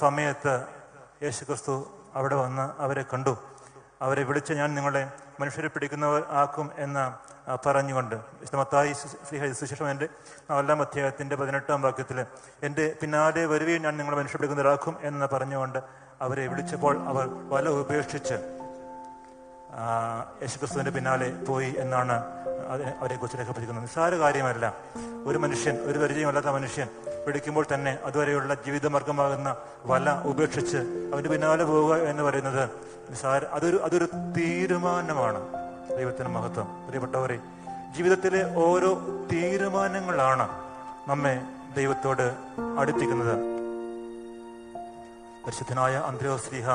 സമയത്ത് യേശുക്രിസ്തു അവിടെ വന്ന് അവരെ കണ്ടു. അവരെ വിളിച്ച് ഞാൻ നിങ്ങളെ മനുഷ്യരെ പിടിക്കുന്നവർ ആക്കും എന്ന് പറഞ്ഞുകൊണ്ട്. വിശുദ്ധമത്തായി സുശേഷം എന്റെ നാലാം അധ്യായത്തിന്റെ പതിനെട്ടാം വാക്യത്തിൽ എന്റെ പിന്നാലെ വരുവേ ഞാൻ നിങ്ങളെ മനുഷ്യരെ പിടിക്കുന്നവരാക്കും എന്ന് പറഞ്ഞുകൊണ്ട് അവരെ വിളിച്ചപ്പോൾ അവർ വല ഉപേക്ഷിച്ച് യേശുക്രിസ്തുവിന്റെ പിന്നാലെ പോയി എന്നാണ് അതിനെ അവരെ കുറിച്ച് രേഖപ്പെടുത്തിക്കുന്നത് നിസ്സാര കാര്യമല്ല. ഒരു മനുഷ്യൻ ഒരു പരിചയമല്ലാത്ത മനുഷ്യൻ പിടിക്കുമ്പോൾ തന്നെ അതുവരെയുള്ള ജീവിതമാർഗമാകുന്ന വല ഉപേക്ഷിച്ച് അവന്റെ പിന്നാലെ പോവുക എന്ന് പറയുന്നത് നിസാര അതൊരു അതൊരു തീരുമാനമാണ്. ദൈവത്തിന് മഹത്വം. പ്രിയപ്പെട്ടവരെ ജീവിതത്തിലെ ഓരോ തീരുമാനങ്ങളാണ് നമ്മെ ദൈവത്തോട് അടുപ്പിക്കുന്നത്. പരിശുദ്ധനായ അന്ത്രയോസ്ലിഹ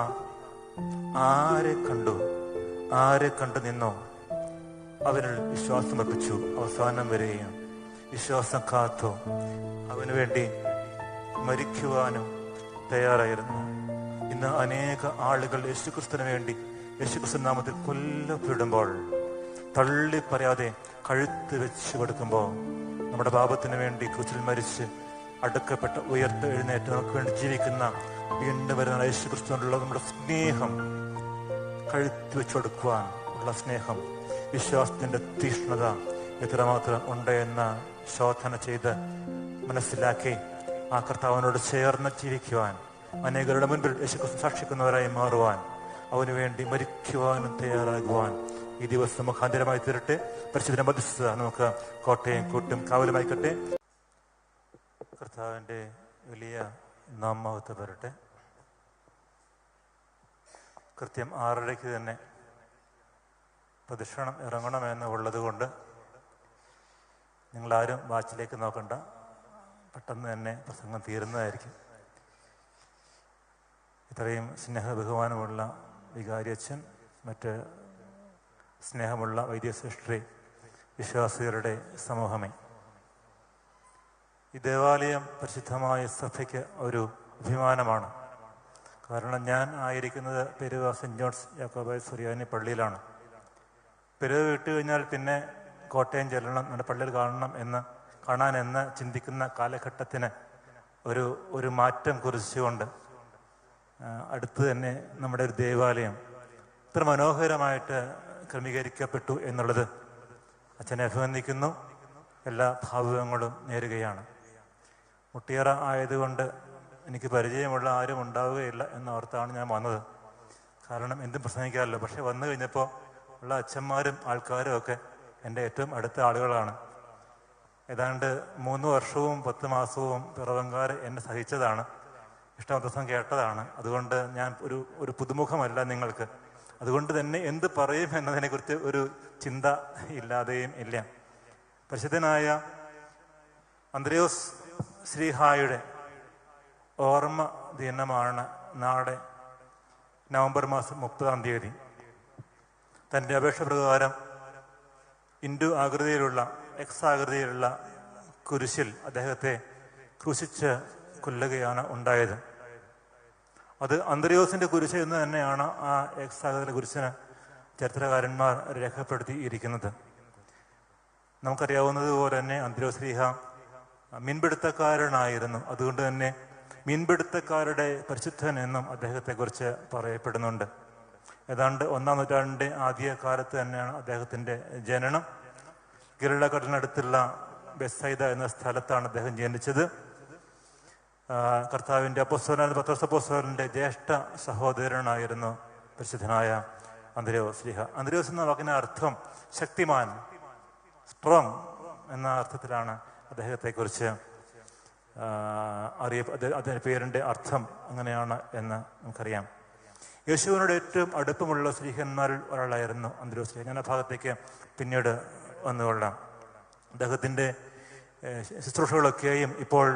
ആരെ കണ്ടു? ആരെ കണ്ടു നിന്നോ? അവരിൽ വിശ്വാസം അർപ്പിച്ചു. അവസാനം വരെയും വിശ്വാസം കാത്തു അവന് വേണ്ടി മരിക്കുവാനും തയ്യാറായിരുന്നു. ഇന്ന് അനേക ആളുകൾ യേശുക്രിസ്തുവിന് വേണ്ടി യേശുക്രിസ്തു നാമത്തിൽ കൊല്ലപ്പെടുമ്പോൾ തള്ളി പറയാതെ കഴുത്ത് വെച്ച് കൊടുക്കുമ്പോൾ നമ്മുടെ പാപത്തിന് വേണ്ടി കുച്ചിൽ മരിച്ച് അടുക്കപ്പെട്ട ഉയർത്ത് എഴുന്നേറ്റ് നമുക്ക് വേണ്ടി ജീവിക്കുന്ന വീണ്ടും വരുന്ന യേശുക്രിസ്തുവിനുള്ള നമ്മുടെ സ്നേഹം കഴുത്ത് വെച്ച് കൊടുക്കുവാൻ ഉള്ള സ്നേഹം വിശ്വാസത്തിന്റെ തീഷ്ണത എത്രമാത്രം ഉണ്ട് എന്ന് ശോധന ചെയ്ത് മനസ്സിലാക്കി ആ കർത്താവിനോട് ചേർന്ന് ജീവിക്കുവാൻ അനേകരുടെ മുൻപിൽ യേശുക്രിസ്തു സാക്ഷിക്കുന്നവരായി മാറുവാൻ അവന് വേണ്ടി മരിക്കുവാനും തയ്യാറാകുവാൻ ഈ ദിവസം മുഖാന്തരമായി തീരട്ടെ. പരിശുദ്ധ മധ്യസ്ഥത നമുക്ക് കോട്ടയം കൂട്ടും കാവലുമായിക്കട്ടെ. കർത്താവിന്റെ വലിയ നാമത്ത് വരട്ടെ. കൃത്യം ആറരയ്ക്ക് തന്നെ പ്രദക്ഷിണം ഇറങ്ങണമെന്ന് ഉള്ളത് കൊണ്ട് നിങ്ങളാരും വാച്ചിലേക്ക് നോക്കണ്ട. പെട്ടെന്ന് തന്നെ പ്രസംഗം തീരുന്നതായിരിക്കും. ഇത്രയും സ്നേഹ ബഹുമാനമുള്ള വികാരി അച്ഛൻ മറ്റ് സ്നേഹമുള്ള വൈദ്യസിഷ്ട്രി വിശ്വാസികളുടെ സമൂഹമേ. ഈ ദേവാലയം പരിശുദ്ധമായ സഭയ്ക്ക് ഒരു അഭിമാനമാണ്. കാരണം ഞാൻ ആയിരിക്കുന്നത് പെരുവ സെന്റ് ജോൺസ് യാക്കോബായ സുറിയാനി പള്ളിയിലാണ്. പെരുവ വിട്ടുകഴിഞ്ഞാൽ പിന്നെ കോട്ടയം ചെല്ലണം നമ്മുടെ പള്ളിയിൽ കാണണം എന്ന് കാണാൻ എന്ന് ചിന്തിക്കുന്ന കാലഘട്ടത്തിന് ഒരു ഒരു മാറ്റം കുറിച്ചുകൊണ്ട് അടുത്ത് തന്നെ നമ്മുടെ ഒരു ദേവാലയം ഇത്ര മനോഹരമായിട്ട് ക്രമീകരിക്കപ്പെട്ടു എന്നുള്ളത് അച്ഛനെ അഭിനന്ദിക്കുന്നു. എല്ലാ ഭാവുകങ്ങളും നേരുകയാണ്. മുട്ടിയറ ആയതുകൊണ്ട് എനിക്ക് പരിചയമുള്ള ആരും ഉണ്ടാവുകയില്ല എന്നോർത്താണ് ഞാൻ വന്നത്. കാരണം എന്തും പ്രസംഗിക്കാറില്ല പക്ഷെ വന്നു കഴിഞ്ഞപ്പോൾ ഉള്ള അച്ഛന്മാരും ആൾക്കാരും ഒക്കെ എന്റെ ഏറ്റവും അടുത്ത ആളുകളാണ്. ഏതാണ്ട് മൂന്ന് വർഷവും പത്ത് മാസവും പിറവങ്കാർ എന്നെ സഹിച്ചതാണ്. ഇഷ്ടമതസം കേട്ടതാണ്. അതുകൊണ്ട് ഞാൻ ഒരു ഒരു പുതുമുഖമല്ല നിങ്ങൾക്ക്. അതുകൊണ്ട് തന്നെ എന്ത് പറയും എന്നതിനെക്കുറിച്ച് ഒരു ചിന്ത ഇല്ലാതെയും ഇല്ല. പരിശുദ്ധനായ അന്ത്രയോസ് ശ്രീഹായുടെ ഓർമ്മ ദിനമാണ് നാളെ നവംബർ മാസം മുപ്പതാം തീയതി. തന്റെ അപേക്ഷ പ്രകാരം ഇൻഡു ആകൃതിയിലുള്ള എക്സ് ആകൃതിയിലുള്ള കുരിശിൽ അദ്ദേഹത്തെ ക്രൂശിച്ച് കൊല്ലുകയാണ് ഉണ്ടായത്. അത് അന്ത്രയോസിന്റെ കുരിശ് എന്ന് തന്നെയാണ് ആ എക്സ് ആകൃതിയിലെ കുരിശിന് ചരിത്രകാരന്മാർ രേഖപ്പെടുത്തിയിരിക്കുന്നത് നമുക്കറിയാവുന്നതുപോലെ തന്നെ അന്ത്രയോസ്ലീഹ മീൻപിടുത്തക്കാരനായിരുന്നു. അതുകൊണ്ട് തന്നെ മീൻപിടുത്തക്കാരുടെ പരിശുദ്ധൻ എന്നും അദ്ദേഹത്തെക്കുറിച്ച് പറയപ്പെടുന്നുണ്ട്. ഏതാണ്ട് ഒന്നാം നൂറ്റാണ്ടിന്റെ ആദ്യ കാലത്ത് തന്നെയാണ് അദ്ദേഹത്തിന്റെ ജനനം. ഗിരളക്കടലിനടുത്തുള്ള ബെസൈദ എന്ന സ്ഥലത്താണ് അദ്ദേഹം ജനിച്ചത്. കർത്താവിന്റെ കർത്താവിന്റെ അപ്പോസ്തലൻ പത്രോസപ്പോസ്തലന്റെ ജ്യേഷ്ഠ സഹോദരനായിരുന്നു പരിശുദ്ധനായ അന്തരിയോസ് സ്ലിഹ അന്തരിയോസ് എന്ന വാക്കിന് അർത്ഥം ശക്തിമാൻ സ്ട്രോങ് എന്ന അർത്ഥത്തിലാണ് അദ്ദേഹത്തെക്കുറിച്ച് അറിയ അത് അതിന്റെ പേരിന്റെ അർത്ഥം അങ്ങനെയാണ് എന്ന് നമുക്കറിയാം. യേശുവിനോട് ഏറ്റവും അടുപ്പമുള്ള സ്ത്രീഹന്മാരിൽ ഒരാളായിരുന്നു അന്തരോസ്. ഞാൻ ആ ഭാഗത്തേക്ക് പിന്നീട് വന്നുകൊള്ളാം അദ്ദേഹത്തിന്റെ ശുശ്രൂഷകളൊക്കെയും ഇപ്പോൾ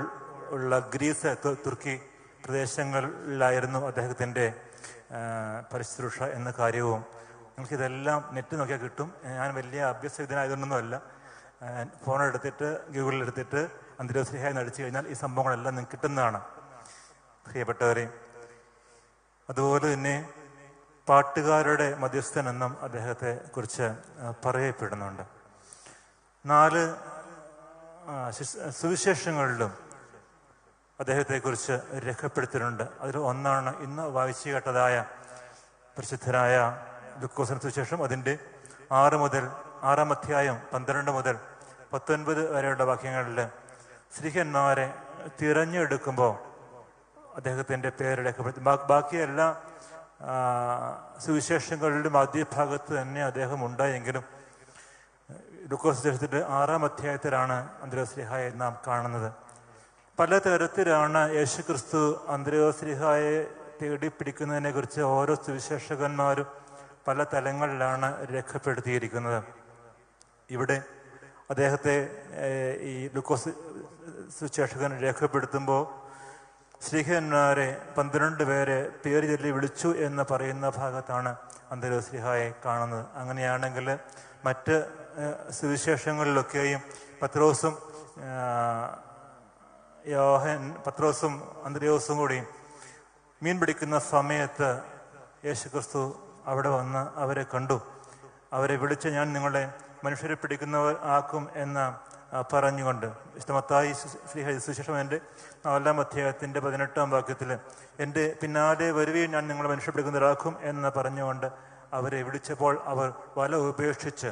ഉള്ള ഗ്രീസ് തുർക്കി പ്രദേശങ്ങളിലായിരുന്നു അദ്ദേഹത്തിന്റെ പരിശുശ്രൂഷ എന്ന കാര്യവും. നിങ്ങൾക്കിതെല്ലാം നെറ്റ് നോക്കിയാൽ കിട്ടും. ഞാൻ വലിയ അഭ്യസവിധനായതൊന്നുമല്ല ഫോൺ എടുത്തിട്ട് ഗൂഗിളിൽ എടുത്തിട്ട് അന്തരോസ്ലിഹായി നടിച്ചു കഴിഞ്ഞാൽ ഈ സംഭവങ്ങളെല്ലാം നിങ്ങൾക്ക് കിട്ടുന്നതാണ്. പ്രിയപ്പെട്ടവരെ അതുപോലെ തന്നെ പാട്ടുകാരുടെ മധ്യസ്ഥൻ എന്നും അദ്ദേഹത്തെ കുറിച്ച് പറയപ്പെടുന്നുണ്ട്. നാല് സുവിശേഷങ്ങളിലും അദ്ദേഹത്തെക്കുറിച്ച് രേഖപ്പെടുത്തിയിട്ടുണ്ട്. അതിൽ ഒന്നാണ് ഇന്ന് വായിച്ചു കേട്ടതായ പ്രസിദ്ധനായ ദുഃഖോസന സുവിശേഷം. അതിന്റെ ആറ് മുതൽ ആറാം അധ്യായം പന്ത്രണ്ട് മുതൽ പത്തൊൻപത് വരെയുള്ള വാക്യങ്ങളിൽ ശ്രീഹന്മാരെ തിരഞ്ഞെടുക്കുമ്പോൾ അദ്ദേഹത്തിന്റെ പേര് രേഖപ്പെടുത്തി. ബാക്കി എല്ലാ സുവിശേഷങ്ങളിലും ആദ്യഭാഗത്ത് തന്നെ അദ്ദേഹം ഉണ്ടായെങ്കിലും ലുക്കോസ് സുവിശേഷത്തിന്റെ ആറാം അധ്യായത്തിലാണ് അന്തരോസ്ലിഹായെ നാം കാണുന്നത്. പലതരത്തിലാണ് യേശുക്രിസ്തു അന്തരോസ്ലിഹായെ തേടി പിടിക്കുന്നതിനെ കുറിച്ച് ഓരോ സുവിശേഷകന്മാരും പല തലങ്ങളിലാണ് രേഖപ്പെടുത്തിയിരിക്കുന്നത്. ഇവിടെ അദ്ദേഹത്തെ ഈ ലുക്കോസ് സുശേഷകൻ രേഖപ്പെടുത്തുമ്പോൾ ശ്രീഹന്മാരെ പന്ത്രണ്ട് പേരെ പേര് ചൊല്ലി വിളിച്ചു എന്ന് പറയുന്ന ഭാഗത്താണ് അന്തരോസ്ലിഹായെ കാണുന്നത്. അങ്ങനെയാണെങ്കിൽ മറ്റ് സുവിശേഷങ്ങളിലൊക്കെയും പത്രോസും യോഹൻ പത്രോസും അന്ത്രയോസും കൂടി മീൻ പിടിക്കുന്ന സമയത്ത് യേശുക്രിസ്തു അവിടെ വന്ന് അവരെ കണ്ടു. അവരെ വിളിച്ച് ഞാൻ നിങ്ങളെ മനുഷ്യരെ പിടിക്കുന്നവർ ആക്കും എന്ന് പറഞ്ഞുകൊണ്ട്. ഇഷ്ടമത്തായി ശ്രീ സുശേഷം എന്റെ നാലാം അധ്യായത്തിന്റെ പതിനെട്ടാം വാക്യത്തിൽ എന്റെ പിന്നാലെ വരുകയും ഞാൻ നിങ്ങളെ മനുഷ്യപ്പെടുക്കുന്നവരാക്കും എന്ന് പറഞ്ഞുകൊണ്ട് അവരെ വിളിച്ചപ്പോൾ അവർ വല ഉപേക്ഷിച്ച്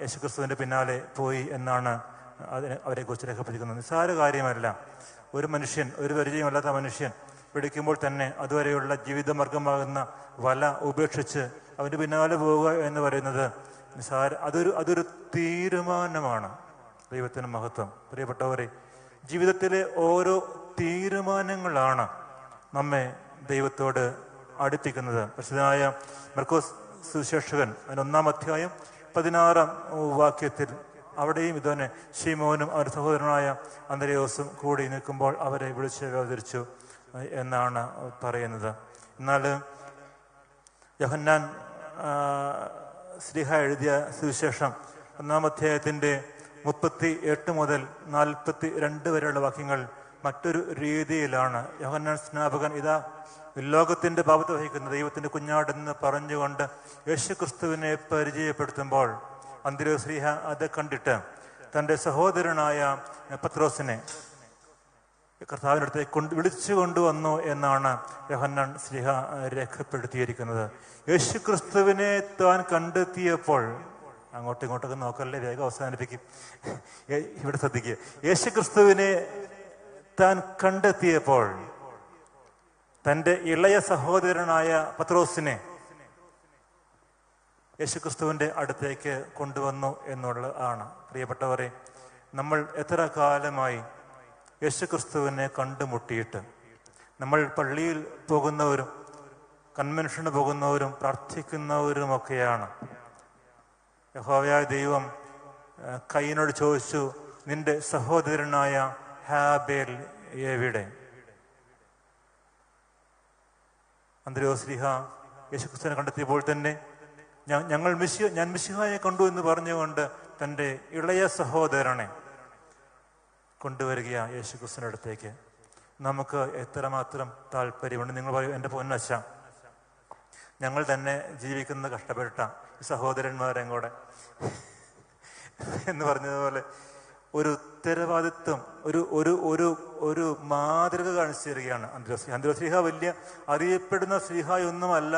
യേശുക്രിസ്തുവിന്റെ പിന്നാലെ പോയി എന്നാണ് അതിനെ അവരെ കുറിച്ച് രേഖപ്പെടുത്തിക്കുന്നത് നിസ്സാര കാര്യമല്ല. ഒരു മനുഷ്യൻ ഒരു പരിചയമല്ലാത്ത മനുഷ്യൻ പിടിക്കുമ്പോൾ തന്നെ അതുവരെയുള്ള ജീവിതമാർഗമാകുന്ന വല ഉപേക്ഷിച്ച് അവന്റെ പിന്നാലെ പോവുക എന്ന് പറയുന്നത് നിസ്സാര അതൊരു അതൊരു തീരുമാനമാണ് ദൈവത്തിന് മഹത്വം. പ്രിയപ്പെട്ടവരെ ജീവിതത്തിലെ ഓരോ തീരുമാനങ്ങളാണ് നമ്മെ ദൈവത്തോട് അടുപ്പിക്കുന്നത്. പ്രസിദ്ധനായ മർക്കോസ് സുശേഷകൻ അതിനൊന്നാം അധ്യായം പതിനാറാം വാക്യത്തിൽ അവിടെയും ഇതുതന്നെ ഷീമോനും അവരുടെ സഹോദരനായ അന്തരയോസും കൂടി നിൽക്കുമ്പോൾ അവരെ വിളിച്ച് വേദരിച്ചു എന്നാണ് പറയുന്നത്. എന്നാൽ യോഹന്നാൻ ശ്രീഹ എഴുതിയ സുവിശേഷം ഒന്നാം അധ്യായത്തിന്റെ മുപ്പത്തി എട്ട് മുതൽ നാൽപ്പത്തി രണ്ട് വരെയുള്ള വാക്യങ്ങൾ മറ്റൊരു രീതിയിലാണ്. യോഹന്നാൻ സ്നാപകൻ ഇതാ ലോകത്തിന്റെ പാപത്തെ വഹിക്കുന്ന. ദൈവത്തിന്റെ കുഞ്ഞാടെന്ന് പറഞ്ഞുകൊണ്ട് യേശു ക്രിസ്തുവിനെ പരിചയപ്പെടുത്തുമ്പോൾ അന്തിരോ ശ്രീഹ അത് കണ്ടിട്ട് തന്റെ സഹോദരനായ പത്രോസിനെ കർത്താവിന്റെ അടുത്തേക്ക് കൊണ്ട് വിളിച്ചു കൊണ്ടുവന്നു എന്നാണ് യോഹന്നാൻ സ്ലിഹ രേഖപ്പെടുത്തിയിരിക്കുന്നത്. യേശു ക്രിസ്തുവിനെ താൻ കണ്ടെത്തിയപ്പോൾ അങ്ങോട്ടും ഇങ്ങോട്ടൊക്കെ നോക്കല്ലേ വേഗം അവസാനിപ്പിക്കും. ഇവിടെ ശ്രദ്ധിക്കുക യേശു ക്രിസ്തുവിനെ താൻ കണ്ടെത്തിയപ്പോൾ തന്റെ ഇളയ സഹോദരനായ പത്രോസിനെ യേശുക്രിസ്തുവിന്റെ അടുത്തേക്ക് കൊണ്ടുവന്നു എന്നുള്ളതാണ് പ്രിയപ്പെട്ടവരെ നമ്മൾ എത്ര കാലമായി യേശുക്രിസ്തുവിനെ കണ്ടുമുട്ടിയിട്ട് നമ്മൾ പള്ളിയിൽ പോകുന്നവരും കൺവെൻഷന് പോകുന്നവരും പ്രാർത്ഥിക്കുന്നവരുമൊക്കെയാണ്. യഹോവയായ ദൈവം കൈനോട് ചോദിച്ചു നിന്റെ സഹോദരനായ ഹാബേൽ എവിടെ? അന്തരോസ്ലിഹ യേശുക്രിസ്തുവിനെ കണ്ടെത്തിയപ്പോൾ തന്നെ ഞങ്ങൾ മിശി ഞാൻ മിശിഹായെ കണ്ടു എന്ന് പറഞ്ഞുകൊണ്ട് തന്റെ ഇളയ സഹോദരനെ കൊണ്ടുവരിക യേശുക്രിസ്തുവിന്റെ അടുത്തേക്ക്. നമുക്ക് എത്രമാത്രം താല്പര്യമുണ്ട്? നിങ്ങൾ പറയും എന്റെ പൊന്നച്ച ഞങ്ങൾ തന്നെ ജീവിക്കുന്ന കഷ്ടപ്പെട്ട സഹോദരന്മാരെ സഹോദരന്മാരെയും കൂടെ. എന്ന് പറഞ്ഞതുപോലെ ഒരു ഉത്തരവാദിത്വം ഒരു ഒരു ഒരു ഒരു മാതൃക കാണിച്ചു തരികയാണ് അന്തരോസ്ലിഹ അന്തരോസ്ലിഹ വലിയ അറിയപ്പെടുന്ന സ്ലിഹായൊന്നുമല്ല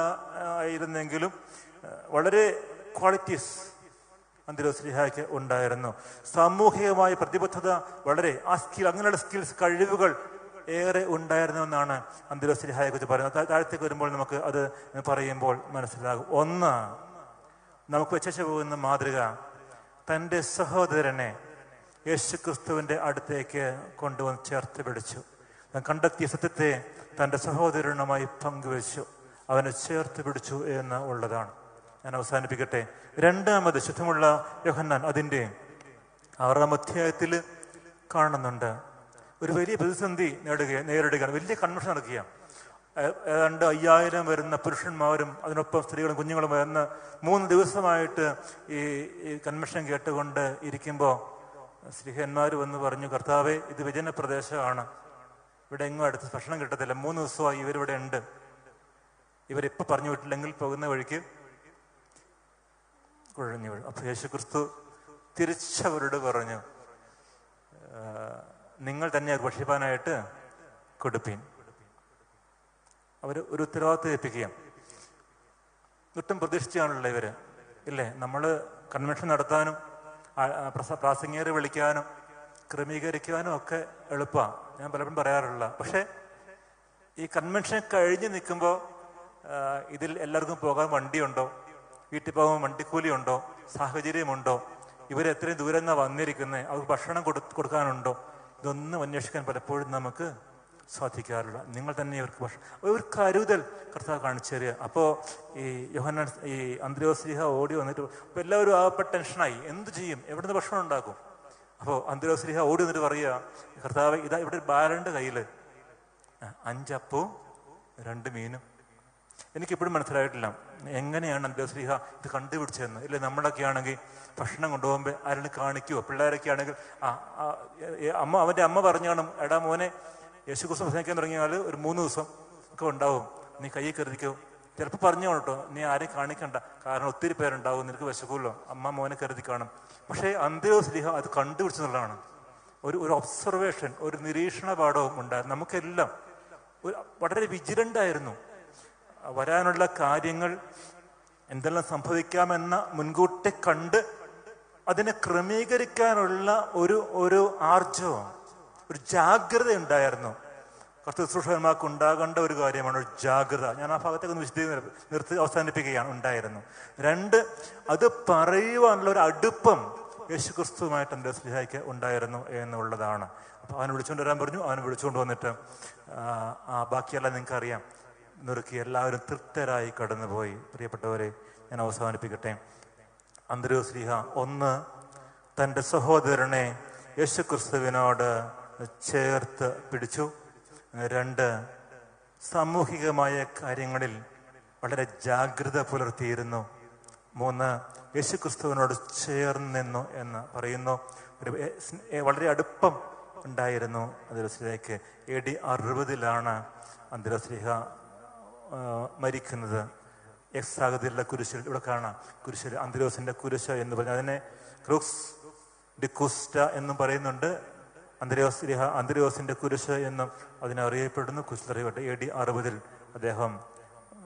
ആയിരുന്നെങ്കിലും വളരെ ക്വാളിറ്റീസ് അന്തരോസ്ലിഹായ്ക്ക് ഉണ്ടായിരുന്നു. സാമൂഹികമായ പ്രതിബദ്ധത വളരെ ആ സ്കിൽ അങ്ങനെയുള്ള സ്കിൽസ് കഴിവുകൾ ഏറെ ഉണ്ടായിരുന്നു എന്നാണ് അന്തരോസ്ലിഹായെ കുറിച്ച് പറയുന്നത്. താഴത്തേക്ക് വരുമ്പോൾ നമുക്ക് അത് പറയുമ്പോൾ മനസ്സിലാകും. ഒന്ന് നമുക്ക് വെച്ചു പോകുന്ന മാതൃക തന്റെ സഹോദരനെ യേശു ക്രിസ്തുവിന്റെ അടുത്തേക്ക് കൊണ്ടുവന്ന് ചേർത്ത് പിടിച്ചു. കണ്ടെത്തിയ സത്യത്തെ തന്റെ സഹോദരനുമായി പങ്കുവച്ചു. അവനെ ചേർത്ത് പിടിച്ചു എന്ന് ഉള്ളതാണ്. ഞാൻ അവസാനിപ്പിക്കട്ടെ. രണ്ടാമത് ശുദ്ധമുള്ള യോഹന്നാൻ അതിന്റെ ആറാം അധ്യായത്തിൽ കാണുന്നുണ്ട്. ഒരു വലിയ പ്രതിസന്ധി നേടുക നേരിടുകയാണ്. വലിയ കൺവെൻഷൻ നടക്കുക ഏതാണ്ട് അയ്യായിരം വരുന്ന പുരുഷന്മാരും അതിനൊപ്പം സ്ത്രീകളും കുഞ്ഞുങ്ങളും വരുന്ന മൂന്ന് ദിവസമായിട്ട് ഈ കൺവെൻഷൻ കേട്ടുകൊണ്ട് ഇരിക്കുമ്പോൾ സ്ത്രീഹന്മാർ വന്ന് പറഞ്ഞു കർത്താവെ ഇത് വിജന പ്രദേശമാണ് ഇവിടെ എങ്ങും അടുത്ത് ഭക്ഷണം കിട്ടത്തില്ല. മൂന്ന് ദിവസമായി ഇവരിവിടെ ഉണ്ട്. ഇവരിപ്പോൾ പറഞ്ഞു വിട്ടില്ലെങ്കിൽ പോകുന്ന വഴിക്ക് കുഴഞ്ഞു അപ്പൊ യേശു ക്രിസ്തു തിരിച്ചവരോട് പറഞ്ഞു നിങ്ങൾ തന്നെ ഭക്ഷിപ്പാനായിട്ട് കൊടുപ്പീൻ. അവർ ഒരു ഉത്തരവാദിത്വം ഏൽപ്പിക്കുകയും ഒട്ടും പ്രതീക്ഷിച്ചാണല്ലോ ഇവർ. ഇല്ലേ? നമ്മൾ കൺവെൻഷൻ നടത്താനും പ്രാസംഗികരെ വിളിക്കാനും ക്രമീകരിക്കാനും ഒക്കെ എളുപ്പമാണ്. ഞാൻ പലപ്പോഴും പറയാറുള്ള. പക്ഷേ ഈ കൺവെൻഷൻ കഴിഞ്ഞ് നിൽക്കുമ്പോൾ ഇതിൽ എല്ലാവർക്കും പോകാൻ വണ്ടിയുണ്ടോ? വീട്ടിൽ പോകാൻ വണ്ടിക്കൂലിയുണ്ടോ സാഹചര്യമുണ്ടോ? ഇവരെത്രയും ദൂരം നിന്നാണ് വന്നിരിക്കുന്നത് അവർക്ക് ഭക്ഷണം കൊടു കൊടുക്കാനുണ്ടോ? ഇതൊന്നും അന്വേഷിക്കാൻ പലപ്പോഴും നമുക്ക് സാധിക്കാറില്ല. നിങ്ങൾ തന്നെ ഇവർക്ക് ഭക്ഷണം ഒരു കരുതൽ കർത്താവ് കാണിച്ചു തരിക അപ്പോൾ ഈ യോഹന ഈ അന്തരോസ്ലിഹ ഓടി വന്നിട്ട് അപ്പോൾ എല്ലാവരും ആകപ്പെട്ട ടെൻഷനായി. എന്ത് ചെയ്യും? എവിടെ നിന്ന് ഭക്ഷണം ഉണ്ടാക്കും? അപ്പോൾ അന്തരോസ്ലിഹ ഓടി വന്നിട്ട് പറയുക കർത്താവ് ഇതാ ഇവിടെ ഒരു ബാലന്റെ കയ്യിൽ അഞ്ചപ്പവും രണ്ട് മീനും. എനിക്കിപ്പോഴും മനസ്സിലായിട്ടില്ല. എങ്ങനെയാണ് അന്തസ്ലിഹ ഇത് കണ്ടുപിടിച്ചതെന്ന്? ഇല്ല നമ്മളൊക്കെ ആണെങ്കിൽ ഭക്ഷണം കൊണ്ടുപോകുമ്പോൾ ആരെങ്കിലും കാണിക്കുമോ പിള്ളേരൊക്കെ ആണെങ്കിൽ അമ്മ അവന്റെ അമ്മ പറഞ്ഞു കാണും എടാ മോനെ യേശു ക്രിസ്തു പ്രസംഗിക്കാൻ തുടങ്ങിയാൽ ഒരു മൂന്ന് ദിവസം ഒക്കെ ഉണ്ടാവും. നീ കയ്യിൽ കരുതിക്കോ? ചിലപ്പോൾ പറഞ്ഞു കേട്ടോ നീ ആരെയും കാണിക്കണ്ട. കാരണം ഒത്തിരി പേരുണ്ടാവും നിനക്ക് വിശക്കുമല്ലോ. അമ്മ മോനെ കരുതി കാണും. പക്ഷേ അന്ത്യോസ്ലിഹ അത് കണ്ടുപിടിച്ചതാണ് ഒരു ഒരു ഒബ്സർവേഷൻ ഒരു നിരീക്ഷണ പാഠവും ഉണ്ടായിരുന്നു. നമുക്കെല്ലാം ഒരു വളരെ വിജിലന്റ് ആയിരുന്നു വരാനുള്ള കാര്യങ്ങൾ എന്തെല്ലാം സംഭവിക്കാമെന്ന മുൻകൂട്ടി കണ്ട് അതിനെ ക്രമീകരിക്കാനുള്ള ഒരു ഒരു ആർജവം ഒരു ജാഗ്രത ഉണ്ടായിരുന്നു കർത്തൃശുഷന്മാർക്ക് ഉണ്ടാകേണ്ട ഒരു കാര്യമാണ് ഒരു ജാഗ്രത. ഞാൻ ആ ഭാഗത്തേക്ക് ഒന്ന് വിശദീകരണം നിർത്തി അവസാനിപ്പിക്കുകയാണ് ഉണ്ടായിരുന്നു. രണ്ട് അത് പറയുവാനുള്ള ഒരു അടുപ്പം യേശു ക്രിസ്തുവുമായിട്ട് എന്റെ സ്നേഹയ്ക്ക് ഉണ്ടായിരുന്നു എന്നുള്ളതാണ്. അപ്പോൾ അവൻ വിളിച്ചുകൊണ്ട് വരാൻ പറഞ്ഞു അവൻ വിളിച്ചുകൊണ്ട് വന്നിട്ട് ആ, ബാക്കിയെല്ലാം നിങ്ങൾക്ക് അറിയാം നുറുക്കി എല്ലാവരും തൃപ്തരായി കടന്നുപോയി. പ്രിയപ്പെട്ടവരെ ഞാൻ അവസാനിപ്പിക്കട്ടെ. അന്തരോസ്ലിഹ ഒന്ന് തന്റെ സഹോദരനെ യേശുക്രിസ്തുവിനോട് ചേർത്ത് പിടിച്ചു. രണ്ട് സാമൂഹികമായ കാര്യങ്ങളിൽ വളരെ ജാഗ്രത പുലർത്തിയിരുന്നു. മൂന്ന് യേശുക്രിസ്തുവിനോട് ചേർന്ന് നിന്നു എന്ന് പറയുന്നു. ഒരു വളരെ അടുപ്പം ഉണ്ടായിരുന്നു. അന്തരസ്ലിഹയ്ക്ക് എ ഡി അറുപതിലാണ് അന്തരസ്ലിഹ മരിക്കുന്നത്. എക്സാഗതിയുള്ള കുരിശിൽ ഇവിടെ കാണാം. കുരിശിൽ അന്തരോസിന്റെ കുരിശ എന്ന് പറഞ്ഞു. അതിനെ ക്രൂക്സ് ഡിക്കുസ്റ്റ എന്നും പറയുന്നുണ്ട്. അന്തരോസ് ലിഹ കുരിശ് എന്നും അതിനറിയപ്പെടുന്നു കുരിശിലറിയപ്പെട്ടു എ ഡി അറുപതിൽ അദ്ദേഹം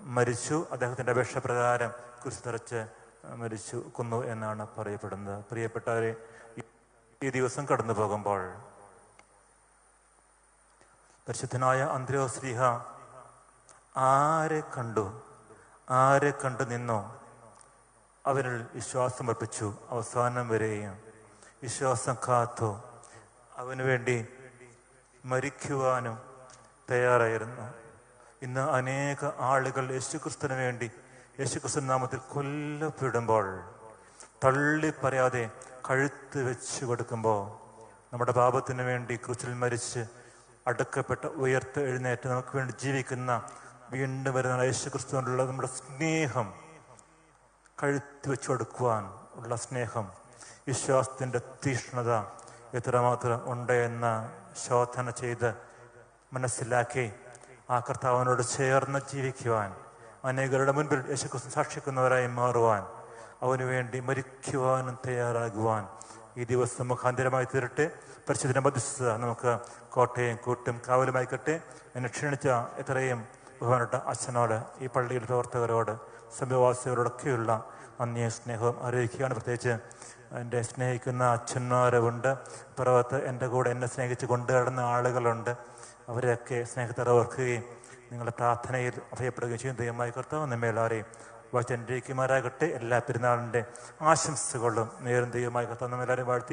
മരിച്ചു. അദ്ദേഹത്തിന്റെ അപേക്ഷപ്രകാരം കുരിശ് നിറച്ച് മരിച്ചു കൊന്നു എന്നാണ് പറയപ്പെടുന്നത്. പ്രിയപ്പെട്ടവരെ ഈ- ദിവസം കടന്നു പോകുമ്പോൾ പരിശുദ്ധനായ അന്ത്രയോസ്ലിഹ ആരെ കണ്ടു? ആരെ കണ്ടു നിന്നോ? അവരിൽ വിശ്വാസം അർപ്പിച്ചു. അവസാനം വരെയും വിശ്വാസം കാത്തു. അവന് വേണ്ടി മരിക്കുവാനും തയ്യാറായിരുന്നു. ഇന്ന് അനേക ആളുകൾ യേശുക്രിസ്തുവിന് വേണ്ടി യേശുക്രിസ്തു നാമത്തിൽ കൊല്ലപ്പെടുമ്പോൾ തള്ളി പറയാതെ കഴുത്ത് വെച്ച് കൊടുക്കുമ്പോൾ നമ്മുടെ പാപത്തിന് വേണ്ടി ക്രിസ്തുവിൽ മരിച്ച് അടുക്കപ്പെട്ട ഉയർത്ത് എഴുന്നേറ്റ് നമുക്ക് വേണ്ടി ജീവിക്കുന്ന വീണ്ടും വരുന്ന യേശു ക്രിസ്തുവിനുള്ള നമ്മുടെ സ്നേഹം കഴുത്തി വെച്ചു കൊടുക്കുവാൻ ഉള്ള സ്നേഹം വിശ്വാസത്തിന്റെ തീഷ്ണത എത്രമാത്രം ഉണ്ട് എന്ന് ശോധന ചെയ്ത് മനസ്സിലാക്കി ആ കർത്താവിനോട് ചേർന്ന് ജീവിക്കുവാൻ അനേകരുടെ മുൻപിൽ യേശുക്രിസ്തു സാക്ഷിക്കുന്നവരായി മാറുവാൻ അവന് വേണ്ടി മരിക്കുവാനും തയ്യാറാകുവാൻ ഈ ദിവസം മുഖാന്തരമായി തീരട്ടെ. പരിശുദ്ധ മധ്യസ്ഥത നമുക്ക് കോട്ടയം കൂട്ടും കാവലുമായിക്കട്ടെ എന്നെ ക്ഷണിച്ച എത്രയും ബഹുമാനപ്പെട്ട അച്ഛനോട് ഈ പള്ളിയിൽ പ്രവർത്തകരോട് സമീപവാസികളോടൊക്കെയുള്ള നന്ദിയും സ്നേഹവും അറിയിക്കുകയാണ്. പ്രത്യേകിച്ച് എന്റെ സ്നേഹിക്കുന്ന അച്ഛന്മാരുണ്ട് പുറത്ത് എന്റെ കൂടെ എന്നെ സ്നേഹിച്ച് കൊണ്ടുവരുന്ന ആളുകളുണ്ട്. അവരെയൊക്കെ സ്നേഹത്തോടെ ഓർക്കുകയും നിങ്ങളുടെ പ്രാർത്ഥനയിൽ അഭയപ്പെടുകയും ചെയ്യും. ദൈവമായി കർത്താവ് നമ്മെ എല്ലാവരെയും വാഴ്ച എല്ലാ പെരുന്നാളിന്റെ ആശംസകളും നേരും ദൈവമായി കർത്താവ് നമ്മെല്ലാവരെയും വാഴ്ത്തി